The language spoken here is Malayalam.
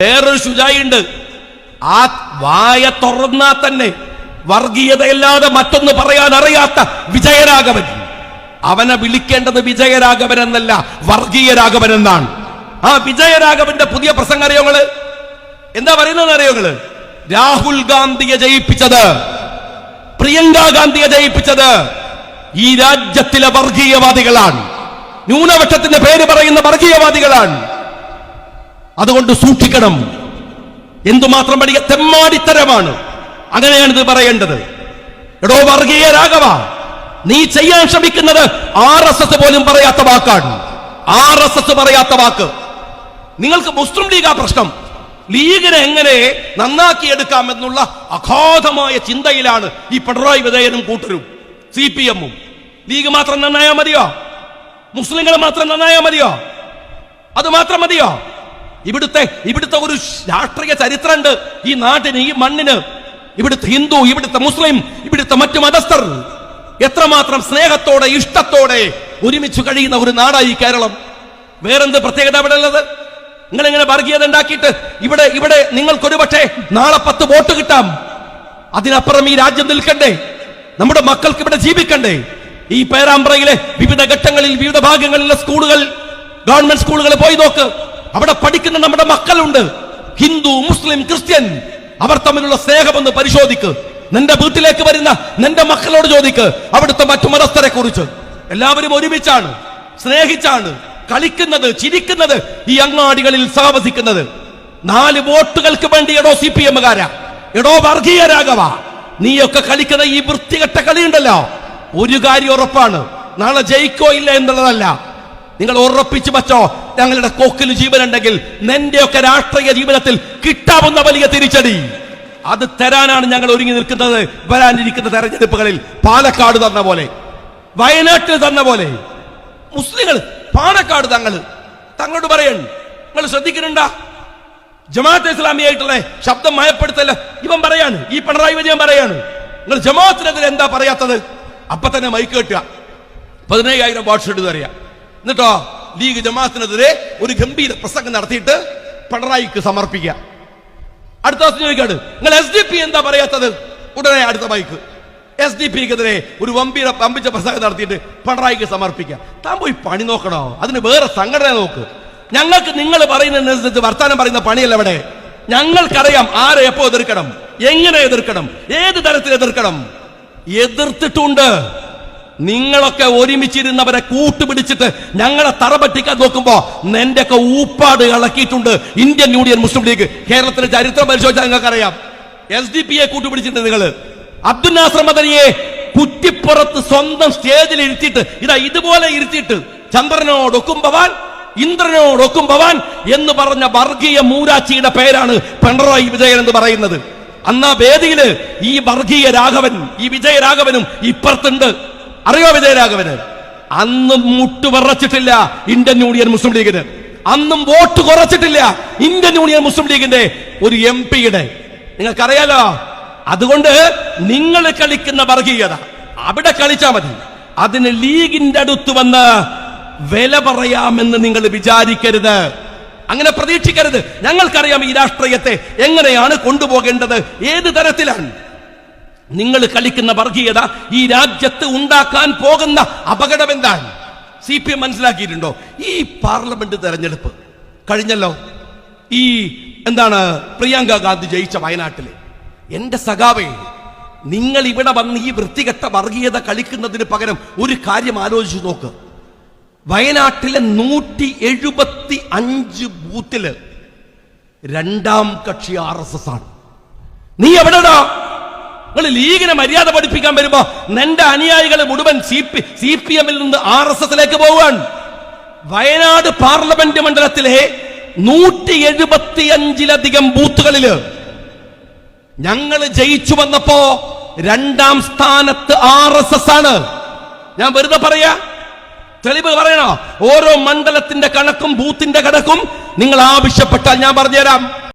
വേറൊരു ശുചായിണ്ട് ആ വായ തുറന്നാ തന്നെ വർഗീയതയല്ലാതെ മറ്റൊന്ന് പറയാൻ അറിയാത്ത വിജയരാഘവൻ. അവനെ വിളിക്കേണ്ടത് വിജയരാഘവൻ എന്നല്ല വർഗീയരാഘവൻ എന്നാണ് ആ വിജയരാഘവന്റെ പുതിയ പ്രസംഗം അറിയോങ്ങൾ എന്താ പറയുന്നത് അറിയോങ്ങൾ രാഹുൽ ഗാന്ധിയെ ജയിപ്പിച്ചത്. പ്രിയങ്ക ഗാന്ധിയെ ജയിപ്പിച്ചത്. ഈ രാജ്യത്തിലെ വർഗീയവാദികളാണ്. ന്യൂനപക്ഷത്തിന്റെ പേര് പറയുന്ന വർഗീയവാദികളാണ്. അതുകൊണ്ട് സൂക്ഷിക്കണം. എന്തുമാത്രം പഠിക്ക തെമ്മാടിത്തരമാണ്. അങ്ങനെയാണ് ഇത് പറയേണ്ടത്. എടോ വർഗീയ രാഘവ നീ ചെയ്യാൻ ശ്രമിക്കുന്നത് ആർ എസ് എസ് പോലും പറയാത്ത വാക്കാണ്. ആർ എസ് എസ് പറയാത്ത വാക്ക്. നിങ്ങൾക്ക് മുസ്ലിം ലീഗാ പ്രശ്നം. ലീഗിനെ എങ്ങനെ നന്നാക്കിയെടുക്കാം എന്നുള്ള അഗാധമായ ചിന്തയിലാണ് ഈ പിണറായി വിജയനും കൂട്ടരും സി പി എമ്മും. ലീഗ് മാത്രം നന്നായാ മതിയോ? മുസ്ലിങ്ങൾ മാത്രം നന്നായാ മതിയോ? അത് മാത്രം മതിയോ? ഇവിടുത്തെ ഇവിടുത്തെ ഒരു രാഷ്ട്രീയ ചരിത്രമുണ്ട് ഈ നാട്ടിന് ഈ മണ്ണിന്. ഇവിടുത്തെ ഹിന്ദു ഇവിടുത്തെ മുസ്ലിം ഇവിടുത്തെ മറ്റു മതസ്ഥർ. എത്രമാത്രം സ്നേഹത്തോടെ ഇഷ്ടത്തോടെ ഒരുമിച്ച് കഴിയുന്ന ഒരു നാടായി കേരളം. വേറെന്ത് പ്രത്യേകത അവിടെ ഉള്ളത്? നിങ്ങൾ ഇങ്ങനെ വർഗീയത ഉണ്ടാക്കിയിട്ട് ഇവിടെ ഇവിടെ നിങ്ങൾക്കൊരു പക്ഷേ നാളെ പത്ത് വോട്ട് കിട്ടാം. അതിനപ്പുറം ഈ രാജ്യം നിൽക്കണ്ടേ? നമ്മുടെ മക്കൾക്ക് ഇവിടെ ജീവിക്കണ്ടേ? ഈ പേരാമ്പ്രയിലെ വിവിധ ഘട്ടങ്ങളിൽ വിവിധ ഭാഗങ്ങളിലെ സ്കൂളുകൾ ഗവൺമെന്റ് സ്കൂളുകൾ പോയി നോക്ക്. അവിടെ പഠിക്കുന്ന നമ്മുടെ മക്കളുണ്ട്. Hindu Muslim Christian. അവർ തമ്മിലുള്ള സ്നേഹമൊന്ന് പരിശോധിക്ക്. നിന്റെ വീട്ടിലേക്ക് വരുന്ന നിന്റെ മക്കളോട് ചോദിക്ക്. അവിടുത്തെ മറ്റു മതസ്ഥരെ കുറിച്ച് എല്ലാവരും ഒരുമിച്ചാണ്. സ്നേഹിച്ചാണ്. കളിക്കുന്നത് ചിരിക്കുന്നത് ഈ അങ്ങാടികളിൽ സാവസിക്കുന്നത് നാല് വോട്ടുകൾക്ക് വേണ്ടി എടോ സി പി എമ്മുകാരാ. എടോ വർഗീയ രാഘവ നീയൊക്കെ കളിക്കുന്ന ഈ വൃത്തികെട്ട കളിയുണ്ടല്ലോ. ഒരു കാര്യം ഉറപ്പാണ്. നാളെ ജയിക്കോ ഇല്ല എന്നുള്ളതല്ല. നിങ്ങൾ ഉറപ്പിച്ചു വച്ചോ ഞങ്ങളുടെ കൊക്കിൽ ജീവനുണ്ടെങ്കിൽ നിന്റെയൊക്കെ രാഷ്ട്രീയ ജീവിതത്തിൽ കിട്ടാവുന്ന വലിയ തിരിച്ചടി. അത് തരാനാണ് ഞങ്ങൾ ഒരുങ്ങി നിൽക്കുന്നത്. വരാനിരിക്കുന്ന തെരഞ്ഞെടുപ്പുകളിൽ പാലക്കാട് തന്ന പോലെ വയനാട്ടിൽ തന്ന പോലെ. മുസ്ലിങ്ങൾ പാലക്കാട് തങ്ങൾ തങ്ങളോട് പറയണം നിങ്ങൾ ശ്രദ്ധിക്കുന്നുണ്ടാ? ജമാഅത്ത് ഇസ്ലാമിയായിട്ടുള്ള ശബ്ദം മയപ്പെടുത്തല്ല. ഇവൻ പറയാണ് ഈ പിണറായി വിജയൻ പറയാണ് നിങ്ങൾ ജമാഅത്തിനെതിരെ എന്താ പറയാത്തത്? അപ്പൊ തന്നെ മൈക്ക് കെട്ടുക പതിനയ്യായിരം വാട്സ് എടുത്ത് അറിയാം. എന്നിട്ടോ ലീഗ് ജമാഅത്തിനെതിരെ ഒരു ഗംഭീര പ്രസംഗം നടത്തിയിട്ട് പിണറായിക്ക് സമർപ്പിക്കുക. അടുത്ത ദിവസം ചോദിക്കാണ് നിങ്ങൾ എസ് ഡി പി എന്താ പറയാത്തത്? ഉടനെ അടുത്ത ബൈക്ക് എസ് ഡി പിക്കെതിരെ ഒരു വമ്പീര പമ്പിച്ച പ്രസംഗം നടത്തിയിട്ട് പിണറായിക്ക് സമർപ്പിക്കുക. താൻ പോയി പണി നോക്കണോ? അതിന് വേറെ സംഘടന നോക്ക്. ഞങ്ങൾക്ക് നിങ്ങൾ പറയുന്നതിനനുസരിച്ച് വർത്താനം പറയുന്ന പണിയല്ല ഇവിടെ. ഞങ്ങൾക്കറിയാം ആരെ എപ്പോ എതിർക്കണം എങ്ങനെ എതിർക്കണം ഏത് തരത്തിൽ എതിർക്കണം. എതിർത്തിട്ടുണ്ട്. നിങ്ങളൊക്കെ ഒരുമിച്ചിരുന്നവരെ കൂട്ടുപിടിച്ചിട്ട് ഞങ്ങളെ തറപറ്റിക്കാൻ നോക്കുമ്പോ നിന്റെ ഒക്കെ ഊപ്പാട് ഇളക്കിയിട്ടുണ്ട് ഇന്ത്യൻ യൂണിയൻ മുസ്ലിം ലീഗ്. കേരളത്തിന്റെ ചരിത്രം പരിശോധിച്ചാൽ നിങ്ങൾക്കറിയാം. എസ് ഡി പി എ കൂട്ടുപിടിച്ചിട്ടുണ്ട് നിങ്ങൾ അബ്ദുൽ നാസർ മദനിയെ കുറ്റിപ്പുറത്ത് സ്വന്തം സ്റ്റേജിൽ ഇരുത്തിയിട്ട് ഇതാ ഇതുപോലെ ഇരുത്തിയിട്ട് ചന്ദ്രനോടൊക്കും ഭവാൻ ഇന്ദ്രനോടൊക്കും ഭവാൻ എന്ന് പറഞ്ഞ വർഗീയ മൂരാച്ചിയുടെ പേരാണ് പിണറായി വിജയൻ എന്ന് പറയുന്നത്. അന്നാ വേദിയിൽ ഈ വർഗീയ രാഘവൻ ഈ വിജയരാഘവനും ഇപ്പുറത്തുണ്ട്. അറിയോ വിജയരാഘവന്? അന്നും മുട്ട് വിറച്ചിട്ടില്ല ഇന്ത്യൻ യൂണിയൻ മുസ്ലിം ലീഗിന്. അന്നും വോട്ട് കുറച്ചിട്ടില്ല ഇന്ത്യൻ യൂണിയൻ മുസ്ലിം ലീഗിന്റെ ഒരു എം പിയുടെ. നിങ്ങൾക്കറിയാലോ? അതുകൊണ്ട് നിങ്ങൾ കളിക്കുന്ന വർഗീയത. അവിടെ കളിച്ചാൽ മതി. അതിന് ലീഗിന്റെ അടുത്ത് വന്ന് വില പറയാമെന്ന് നിങ്ങൾ വിചാരിക്കരുത്. അങ്ങനെ പ്രതീക്ഷിക്കരുത്. ഞങ്ങൾക്കറിയാം ഈ രാഷ്ട്രീയത്തെ എങ്ങനെയാണ് കൊണ്ടുപോകേണ്ടത്. ഏത് തരത്തിലാണ്? നിങ്ങൾ കളിക്കുന്ന വർഗീയത ഈ രാജ്യത്ത് ഉണ്ടാക്കാൻ പോകുന്ന അപകടം എന്താണ് സി പി എം മനസ്സിലാക്കിയിട്ടുണ്ടോ? ഈ പാർലമെന്റ് തെരഞ്ഞെടുപ്പ് കഴിഞ്ഞല്ലോ. ഈ എന്താണ് പ്രിയങ്ക ഗാന്ധി ജയിച്ച വയനാട്ടിൽ എന്റെ സഖാവേ നിങ്ങൾ ഇവിടെ വന്ന് ഈ വൃത്തികെട്ട വർഗീയത കളിക്കുന്നതിന് പകരം ഒരു കാര്യം ആലോചിച്ച് നോക്ക്. വയനാട്ടിലെ നൂറ്റി എഴുപത്തി അഞ്ച് ബൂത്തിൽ രണ്ടാം കക്ഷി ആർ എസ് എസ് ആണ്. നീ എവിടെടാ? നിങ്ങൾ ലീഗിനെ മര്യാദ പഠിപ്പിക്കാൻ വരുമ്പോ നിന്റെ അനുയായികൾ മുഴുവൻ സി പി സി പി എമ്മിൽ നിന്ന് ആർ എസ് എസിലേക്ക് പോവാണ് വയനാട് പാർലമെന്റ് മണ്ഡലത്തിലെ നൂറ്റി എഴുപത്തി അഞ്ചിലധികം ബൂത്തുകളിൽ ഞങ്ങൾ ജയിച്ചു വന്നപ്പോ രണ്ടാം സ്ഥാനത്ത് ആർ എസ് എസ് ആണ്. ഞാൻ വെറുതെ പറയാ. തെളിവ് പറയണോ? ഓരോ മണ്ഡലത്തിന്റെ കണക്കും ബൂത്തിന്റെ കണക്കും നിങ്ങൾ ആവശ്യപ്പെട്ടാൽ ഞാൻ പറഞ്ഞുതരാം.